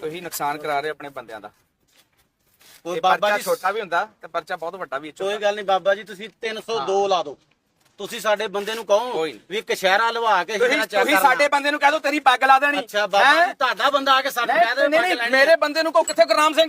ਤੁਸੀਂ ਨੁਕਸਾਨ ਕਰਾ ਰਹੇ ਹੋ ਆਪਣੇ ਬੰਦਿਆਂ ਦਾ। ਕੋਈ ਇਹ ਬਾਬਾ ਪਰਚਾ ਜੀ ਛੋਟਾ ਵੀ ਹੁੰਦਾ ਤੇ ਪਰਚਾ ਬਹੁਤ ਵੱਡਾ ਵੀ ਕੋਈ ਗੱਲ ਨਹੀਂ ਬਾਬਾ ਜੀ ਤੁਸੀਂ 302 ਲਾ ਦਿਓ। ਤੁਸੀਂ ਸਾਡੇ ਬੰਦੇ ਨੂੰ ਕਹੋ ਕੋਈ। ਵੀ ਕਸ਼ਹਿਰਾ ਲਵਾ ਕੇ ਤੁਸੀਂ ਹੀਰਾ ਚੈੱਕ ਤੁਸੀਂ ਸਾਡੇ ਬੰਦੇ ਨੂੰ ਕਹਿ ਦਿਓ ਤੇਰੀ ਪੱਗ ਲਾ ਦੇਣੀ। ਅੱਛਾ ਬਾਬਾ ਹੈਂ? ਜੀ ਤੁਹਾਡਾ ਬੰਦਾ ਆ ਕੇ ਸਾਡੇ ਕਹਿ ਦੇ ਨਹੀਂ ਨਹੀਂ ਮੇਰੇ ਬੰਦੇ ਨੂੰ ਕੋ ਕਿੱਥੇ ਗੁਰਨਾਮ ਸਿੰਘ?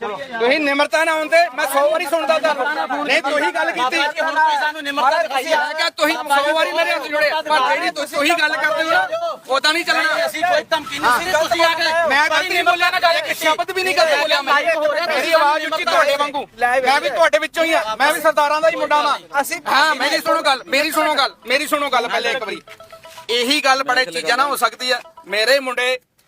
ਤੁਸੀਂ ਨਿਮਰਤਾ ਨਾ ਆਉਂਦੇ ਮੈਂ 100 ਵਾਰੀ ਸੁਣਦਾ ਤੁਹਾਨੂੰ। ਨਹੀਂ ਤੁਸੀਂ ਗੱਲ ਕੀਤੀ। ਤੁਸੀਂ ਸਾਨੂੰ ਨਿਮਰਤਾ ਦਿਖਾਈ ਤੁਸੀਂ ਆ ਕੇ ਤੁਸੀਂ 100 ਵਾਰੀ ਮੇਰੇ ਹੱਥ ਜੋੜੇ। ਪਰ ਜਿਹੜੀ ਤੁਸੀਂ ਉਹੀ ਗੱਲ ਕਰਦੇ ਹੋ ਨਾ ਉਦਾਂ ਨਹੀਂ ਚੱਲਣਾ। ਅਸੀਂ ਕੋਈ ਧਮਕੀ ਨਹੀਂ ਸੀ ਤੁਸੀਂ ਆ ਕੇ ਮੈਂ ਗਲਤੀ ਨਹੀਂ ਬੋਲਿਆ ਨਾ ਗੱਲ ਇੱਕ ਸ਼ਬਦ ਵੀ ਨਹੀਂ ਗਲਤ ਬੋਲਿਆ ਮੈਂ ਮੇਰੀ ਆਵਾਜ਼ ਉੱਚੀ ਤੁਹਾਡੇ ਵਾਂਗੂ। ਮੈਂ ਵੀ ਤੁਹਾਡੇ ਵਿੱਚੋਂ ਹੀ ਆ। ਮੈਂ ਵੀ ਸਰਦਾਰਾਂ ਦਾ ਹੀ ਮੁੰਡਾ ਵਾਂ। ਅਸੀਂ ਹਾਂ ਮੇਰੀ ਸੁਣੋ ਗੱਲ ਮੇਰੀ ਸੁਣੋ ਗੱਲ ਮੇਰੀ ਸੁਣੋ ਗੱਲ ਪਹਿਲੇ ਇੱਕ ਵਾਰੀ। ਇਹੀ ਗੱਲ ਬੜੇ ਚੀਜ਼ਾਂ ਨਾ ਹੋ ਸਕਦੀ ਆ। ਮੇਰੇ ਮੁੰਡੇ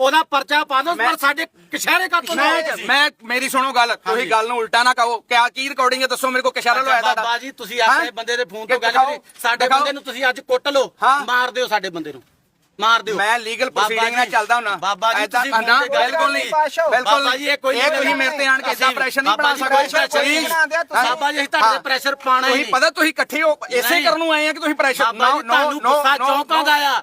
ਉਹਦਾ ਪਰਚਾ ਪਾ ਦਿਓ ਪਰ ਸਾਡੇ ਕਸ਼ਹਿਰੇ ਕਾ ਤੋਂ ਮੈਂ ਮੇਰੀ ਸੁਣੋ ਗੱਲ ਤੁਸੀਂ ਗੱਲ ਨੂੰ ਉਲਟਾ ਨਾ ਕਹੋ ਕਿਆ ਕੀ ਰਿਕਾਰਡਿੰਗ ਹੈ ਦੱਸੋ ਮੇਰੇ ਕੋ ਕਿਸ਼ਾਰਾ ਲਵਾਇਆ ਤੁਹਾਡਾ ਬਾਬਾ ਜੀ ਤੁਸੀਂ ਆਪਣੇ? ਬੰਦੇ ਦੇ ਫੋਨ ਕਿ ਤੋਂ ਗੱਲ ਕਰੀ ਸਾਡੇ। ਬੰਦੇ ਨੂੰ ਤੁਸੀਂ ਅੱਜ ਕੁੱਟ ਲਓ। ਮਾਰ ਦਿਓ ਸਾਡੇ ਬੰਦੇ ਨੂੰ ਮਾਰ ਦਿਓ ਮੈਂ ਲੀਗਲ ਪ੍ਰੋਸੀਡਿੰਗ ਨਾਲ ਚੱਲਦਾ ਹੁੰਨਾ ਬਾਬਾ ਜੀ ਤੁਸੀਂ ਨਾ, ਬਿਲਕੁਲ ਨਹੀਂ। ਬਿਲਕੁਲ ਬਾਬਾ ਜੀ ਇਹ ਕੋਈ ਇਹ ਤੁਸੀਂ ਮੇਰੇ ਤੇ ਆਣ ਕੇ ਇਦਾਂ ਪ੍ਰੈਸ਼ਰ ਨਹੀਂ ਬਣਾ ਸਕਦੇ ਤੁਸੀਂ। ਬਾਬਾ ਜੀ, ਅਸੀਂ ਤੁਹਾਡੇ pressure ਪਾਉਣਾ ਹੀ ਤੁਸੀਂ। ਪਤਾ ਤੁਸੀਂ ਇਕੱਠੇ ਹੋ ਇਸੇ। ਕਰਨ ਨੂੰ ਆਏ ਆ ਕਿ ਤੁਸੀਂ ਪ੍ਰੈਸ਼ਰ ਜੀ ਤੁਹਾਨੂੰ ਗੁੱਸਾ ਚੌਂਕਾਂ ਦਾ ਆ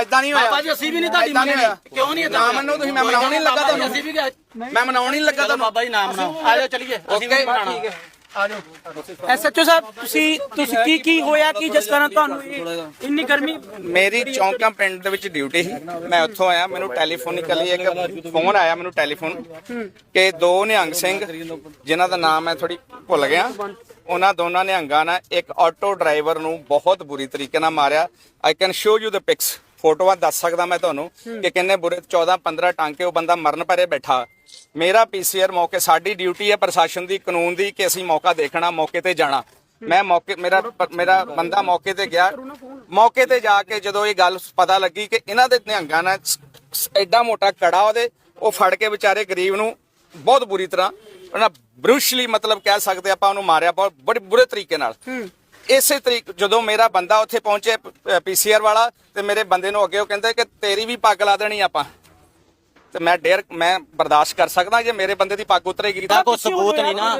ਐਦਾਂ ਨਹੀਂ ਹੋਇਆ। ਬਾਬਾ ਜੀ ਅਸੀਂ ਵੀ ਨਹੀਂ ਤੁਹਾਡੀ ਮੰਨਣੀ। ਕਿਉਂ ਨਹੀਂ ਨਾ ਮੰਨੋ ਤੁਸੀਂ ਮੈਂ ਮਨਾਉਣ ਨਹੀਂ ਲੱਗਾ ਤੁਹਾਨੂੰ। ਅਸੀਂ ਵੀ ਗਏ। ਮੈਂ ਮਨਾਉਣ ਨਹੀਂ ਲੱਗਾ ਤੁਹਾਨੂੰ। ਬਾਬਾ ਜੀ ਨਾਮ ਬਣਾਓ ਆ ਜਾਓ ਚਲੀਏ। ਅਸੀਂ ਵੀ ਬਣਾਉਣਾ ਠੀਕ ਹੈ। ਐਸਐਚਓ ਸਾਹਿਬ ਤੁਸੀਂ ਤੁਸੀਂ ਕੀ ਕੀ ਹੋਇਆ? ਕਿ ਜਿਸ ਕਾਰਨ ਤੁਹਾਨੂੰ ਇਹ ਇੰਨੀ ਗਰਮੀ ਮੇਰੀ ਚੌਂਕਾ ਪਿੰਡ ਦੇ ਵਿੱਚ ਡਿਊਟੀ ਸੀ। ਮੈਂ ਉੱਥੋਂ ਆਇਆ ਮੈਨੂੰ ਟੈਲੀਫੋਨਿਕਲੀ ਇੱਕ ਫੋਨ ਆਇਆ ਮੈਨੂੰ ਟੈਲੀਫੋਨ ਕਿ ਦੋ ਨਿਹੰਗ ਸਿੰਘ ਜਿਨ੍ਹਾਂ ਦਾ ਨਾਮ ਮੈਂ ਥੋੜੀ ਭੁੱਲ ਗਿਆ ਉਹਨਾਂ ਦੋਨਾਂ ਨੇ ਇੱਕ ਆਟੋ ਡਰਾਈਵਰ ਨੂੰ ਬਹੁਤ ਬੁਰੀ ਤਰੀਕੇ ਨਾਲ ਮਾਰਿਆ। I can show you the pics ਫੋਟੋਆਂ ਦੱਸ ਸਕਦਾ ਮੈਂ ਤੁਹਾਨੂੰ ਕਿ ਕਿੰਨੇ ਬੁਰੇ 14 15 ਟਾਂਕੇ ਉਹ ਬੰਦਾ ਮਰਨ ਪਰੇ ਬੈਠਾ। ਮੇਰਾ ਪੀਸੀਆਰ ਮੌਕੇ ਸਾਡੀ ਡਿਊਟੀ ਹੈ ਪ੍ਰਸ਼ਾਸਨ ਦੀ ਕਾਨੂੰਨ ਦੀ ਕਿ ਅਸੀਂ ਮੌਕਾ ਦੇਖਣਾ ਮੌਕੇ ਤੇ ਜਾਣਾ। ਮੈਂ ਮੌਕੇ ਮੇਰਾ ਮੇਰਾ ਬੰਦਾ ਮੌਕੇ ਤੇ ਗਿਆ। ਮੌਕੇ ਤੇ ਜਾ ਕੇ ਜਦੋਂ ਇਹ ਗੱਲ ਪਤਾ ਲੱਗੀ ਕਿ ਇਹਨਾਂ ਦੇ ਨਿਹੰਗਾਂ ਨਾਲ ਐਡਾ ਮੋਟਾ ਕੜਾ ਉਹਦੇ ਉਹ ਫੜ ਕੇ ਵਿਚਾਰੇ ਗਰੀਬ ਨੂੰ ਬਹੁਤ ਬੁਰੀ ਤਰ੍ਹਾਂ ਉਹਨਾਂ ਬਰੂਸ਼ਲੀ ਮਤਲਬ ਕਹਿ ਸਕਦੇ ਆਪਾਂ ਉਹਨੂੰ ਮਾਰਿਆ ਬਹੁਤ ਬੜੇ ਬੁਰੇ ਤਰੀਕੇ ਨਾਲ। ਇਸੇ ਤਰੀਕ ਜਦੋਂ ਮੇਰਾ ਬੰਦਾ ਉੱਥੇ ਪਹੁੰਚੇ ਪੀਸੀਆਰ ਵਾਲਾ ਤੇ ਮੇਰੇ ਬੰਦੇ ਨੂੰ ਅੱਗੇ ਉਹ ਕਹਿੰਦੇ ਕਿ ਤੇਰੀ ਵੀ ਪੱਗ ਲਾ ਦੇਣੀ ਆਪਾਂ। ਤੇ ਮੈਂ ਡੇਰ ਮੈਂ ਬਰਦਾਸ਼ਤ ਕਰ ਸਕਦਾ ਜੇ ਮੇਰੇ ਬੰਦੇ ਦੀ ਪੱਗ ਉਤਰੇਗੀ ਇਹਦਾ ਕੋਈ ਸਬੂਤ ਨਹੀਂ ਨਾ।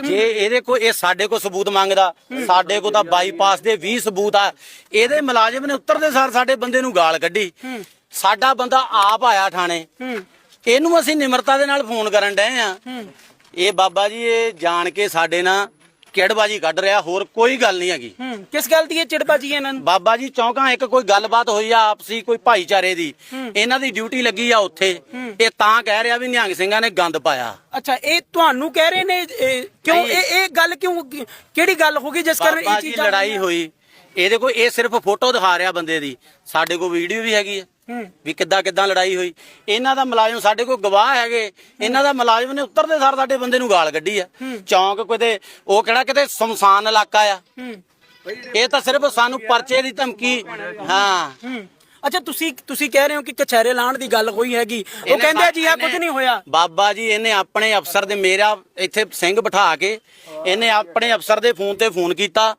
ਜੇ ਇਹਦੇ ਕੋ ਇਹ ਸਾਡੇ ਕੋ ਸਬੂਤ ਮੰਗਦਾ ਸਾਡੇ ਕੋ ਤਾਂ ਬਾਈਪਾਸ ਦੇ 20 ਸਬੂਤ ਆ। ਇਹਦੇ ਮੁਲਾਜ਼ਮ ਨੇ ਉੱਤਰਦੇ ਸਾਰ ਸਾਡੇ ਬੰਦੇ ਨੂੰ ਗਾਲ ਕੱਢੀ। ਸਾਡਾ ਬੰਦਾ ਆਪ ਆਇਆ ਥਾਣੇ। ਇਹਨੂੰ ਅਸੀਂ ਨਿਮਰਤਾ ਦੇ ਨਾਲ ਫੋਨ ਕਰਨ ਡਏ ਆ। ਇਹ ਬਾਬਾ ਜੀ ਇਹ ਜਾਣ ਕੇ ਸਾਡੇ ਨਾਲ ਕਿੜਬਾਜੀ ਕੱਢ ਰਿਹਾ ਹੋਰ ਕੋਈ ਗੱਲ ਨਹੀਂ ਹੈਗੀ। ਹੂੰ ਕਿਸ ਗੱਲ ਦੀ ਇਹ ਚਿੜਬਾਜੀ ਹੈ ਇਹਨਾਂ ਨੂੰ? ਬਾਬਾ ਜੀ ਚੌਂਕਾਂ ਇੱਕ ਕੋਈ ਗੱਲਬਾਤ ਹੋਈ ਆ ਆਪਸੀ ਕੋਈ ਭਾਈਚਾਰੇ ਦੀ। ਇਹਨਾਂ ਦੀ ਡਿਊਟੀ ਲੱਗੀ ਆ ਉੱਥੇ। ਇਹ ਤਾਂ ਕਹਿ ਰਿਹਾ ਵੀ ਨਿਹੰਗ ਸਿੰਘਾਂ ਨੇ ਗੰਦ ਪਾਇਆ। ਅੱਛਾ ਇਹ ਤੁਹਾਨੂੰ ਕਹਿ ਰਹੇ ਨੇ ਇਹ- ਕਿਉਂ ਨਹੀਂ। ਇਹ ਇਹ ਗੱਲ ਕਿਉਂ ਕਿਹੜੀ ਗੱਲ ਹੋ ਗਈ ਜਿਸ ਕਾਰਨ ਬਾਬਾ ਇਹ ਜੀ ਚੀਜ਼ ਲੜਾਈ ਹੋਈ। ਇਹਦੇ ਕੋਲ ਇਹ ਸਿਰਫ ਫੋਟੋ ਦਿਖਾ ਰਿਹਾ ਬੰਦੇ ਦੀ। ਸਾਡੇ ਕੋਲ ਵੀਡੀਓ ਵੀ ਹੈਗੀ ਹੈ ਵੀ ਕਿੱਦਾਂ ਕਿੱਦਾਂ ਲੜਾਈ ਹੋਈ। ਇਹਨਾਂ ਦਾ ਮੁਲਾਜ਼ਮ ਸਾਡੇ ਕੋਲ ਗਵਾਹ ਹੈਗੇ। ਇਹਨਾਂ ਦਾ ਮੁਲਾਜ਼ਮ ਨੇ ਉੱਤਰਦੇ ਸਾਰ ਸਾਡੇ ਬੰਦੇ ਨੂੰ ਗਾਲ ਕੱਢੀ ਆ। ਚੌਂਕ ਕਿਤੇ ਉਹ ਕਿਹੜਾ ਕਿਤੇ ਸ਼ਮਸ਼ਾਨ ਇਲਾਕਾ ਆ। ਇਹ ਤਾਂ ਸਿਰਫ ਸਾਨੂੰ ਪਰਚੇ ਦੀ ਧਮਕੀ ਹਾਂ। ਅੱਛਾ ਤੁਸੀਂ ਤੁਸੀਂ ਕਹਿ ਰਹੇ ਹੋ ਕਿ ਕਚਹਿਰੇ ਲਾਣ ਦੀ ਗੱਲ ਹੋਈ ਹੈਗੀ। ਉਹ ਕਹਿੰਦੇ ਜੀ ਆ ਕੁਝ ਨਹੀਂ ਹੋਇਆ। ਬਾਬਾ ਜੀ ਇਹਨੇ ਆਪਣੇ ਅਫਸਰ ਦੇ ਮੇਰਾ ਇੱਥੇ ਸਿੰਘ ਬਿਠਾ ਕੇ ਇਹਨੇ ਆਪਣੇ ਅਫਸਰ ਦੇ ਫੋਨ ਤੇ ਫੋਨ ਕੀਤਾ।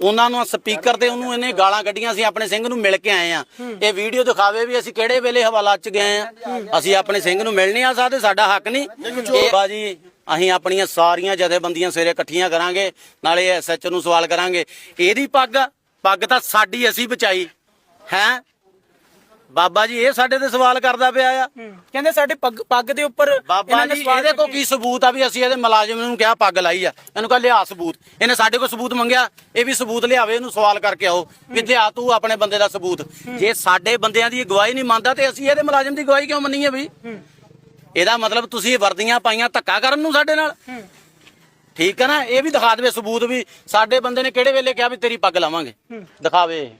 ਉਹਨਾਂ ਨੂੰ ਸਪੀਕਰ ਤੇ ਉਹਨੂੰ ਇਹਨੇ ਗਾਲਾਂ ਕੱਢੀਆਂ ਸੀ ਆਪਣੇ ਸਿੰਘ ਨੂੰ ਮਿਲ ਕੇ ਆਏ ਆ ਇਹ ਵੀਡੀਓ ਦਿਖਾਵੇ ਵੀ ਅਸੀਂ ਕਿਹੜੇ ਵੇਲੇ ਹਵਾਲਾ ਚ ਗਏ ਆ ਅਸੀਂ ਆਪਣੇ ਸਿੰਘ ਨੂੰ ਮਿਲ ਨਹੀਂ ਆ ਸਕਦੇ ਸਾਡਾ ਹੱਕ ਨਹੀਂ। ਇਹ ਬਾਜੀ ਅਸੀਂ ਆਪਣੀਆਂ ਸਾਰੀਆਂ ਜਥੇਬੰਦੀਆਂ ਸਵੇਰੇ ਇਕੱਠੀਆਂ ਕਰਾਂਗੇ ਨਾਲੇ ਐਸਐਚ ਨੂੰ ਸਵਾਲ ਕਰਾਂਗੇ। ਇਹਦੀ ਪੱਗ ਪੱਗ ਤਾਂ ਸਾਡੀ ਅਸੀਂ ਬਚਾਈ। ਹੈ? ਬਾਬਾ ਜੀ ਇਹ ਸਾਡੇ ਤੇ ਸਵਾਲ ਕਰਦਾ ਪਿਆ ਆ। ਕਹਿੰਦੇ ਸਾਡੇ ਪੱਗ ਪੱਗ ਦੇ ਉੱਪਰ ਬਾਬਾ ਜੀ ਇਹਦੇ ਕੋਲ ਕੀ ਸਬੂਤ ਆ ਵੀ ਅਸੀਂ ਇਹਦੇ ਮੁਲਾਜ਼ਮ ਨੂੰ ਕਿਹਾ ਪੱਗ ਲਾਈ ਆ? ਇਹਨੂੰ ਕਹ ਲਿਆ ਸਬੂਤ। ਇਹਨੇ ਸਾਡੇ ਕੋਲ ਸਬੂਤ ਮੰਗਿਆ ਇਹ ਵੀ ਸਬੂਤ ਲਿਆਵੇ ਇਹਨੂੰ ਸਵਾਲ ਕਰਕੇ ਆਓ ਵੀ ਲਿਆ ਤੂੰ ਆਪਣੇ ਬੰਦੇ ਦਾ ਸਬੂਤ। ਜੇ ਸਾਡੇ ਬੰਦਿਆਂ ਦੀ ਗਵਾਹੀ ਨਹੀਂ ਮੰਨਦਾ ਤੇ ਅਸੀਂ ਇਹਦੇ ਮੁਲਾਜ਼ਮ ਦੀ ਗਵਾਹੀ ਕਿਉਂ ਮੰਨੀਏ ਵੀ? ਇਹਦਾ ਮਤਲਬ ਤੁਸੀਂ ਵਰਦੀਆਂ ਪਾਈਆਂ ਧੱਕਾ ਕਰਨ ਨੂੰ ਸਾਡੇ ਨਾਲ? ਠੀਕ ਹੈ ਨਾ? ਇਹ ਵੀ ਦਿਖਾ ਦੇਵੇ ਸਬੂਤ ਵੀ ਸਾਡੇ ਬੰਦੇ ਨੇ ਕਿਹੜੇ ਵੇਲੇ ਕਿਹਾ ਵੀ ਤੇਰੀ ਪੱਗ ਲਾਵਾਂਗੇ। ਦਿਖਾਵੇ।